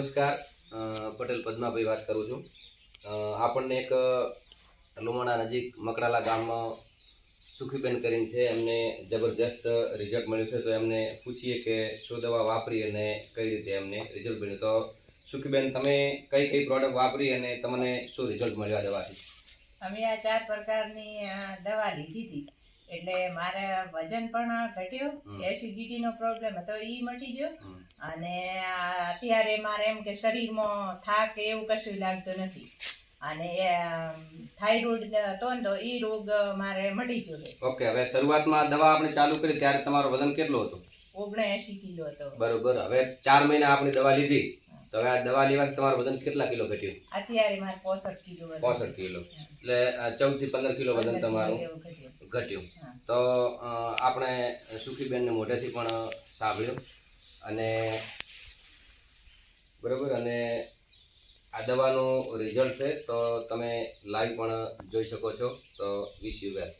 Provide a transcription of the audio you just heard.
નમસ્કાર. પટેલ પદ્માભાઈ વાત કરું છું. આપણને એક લુમાણા નજીક મકડાલા ગામમાં સુખીબેન કરીને છે. એમને જબરજસ્ત રિઝલ્ટ મળ્યું છે. તો એમને પૂછીએ કે શું દવા વાપરી અને કઈ રીતે એમને રિઝલ્ટ મળ્યું. તો સુખીબેન, તમે કઈ કઈ પ્રોડક્ટ વાપરી અને તમને શું રિઝલ્ટ મળ્યું આ દવાથી? અમે આ ચાર પ્રકારની દવા લીધી હતી. એટલે મારે વજન પણ ઘટ્યું એસિડિટી નો પ્રોબ્લેમ હતો એ મટી ગયો. અને અત્યારે મારે એમ કે શરીરમાં થાક એવું કશું લાગતું નથી. અને થાઇરોઇડ તો ને તો એ રોગ મારે મટી ગયો ઓકે હવે શરૂઆતમાં દવા આપણે ચાલુ કરી ત્યારે તમારો વજન કેટલો હતો? ઓગણએંશી કિલો હતો. બરોબર હવે ચાર મહિના આપણી દવા લીધી. તો હવે આ દવા લેવાથી તમારું વજન કેટલા કિલો ઘટ્યું? અત્યારે મારે પોસઠ કિલો વજન. કિલો. એટલે ચૌદથી પંદર કિલો વજન તમારું ઘટ્યું. તો આપણે સુખીબેનને મોઢેથી પણ સાંભળ્યું. અને બરોબર અને આ દવાનું રિઝલ્ટ છે તો તમે લાઈવ પણ જોઈ શકો છો. તો વિશ યુ વેલ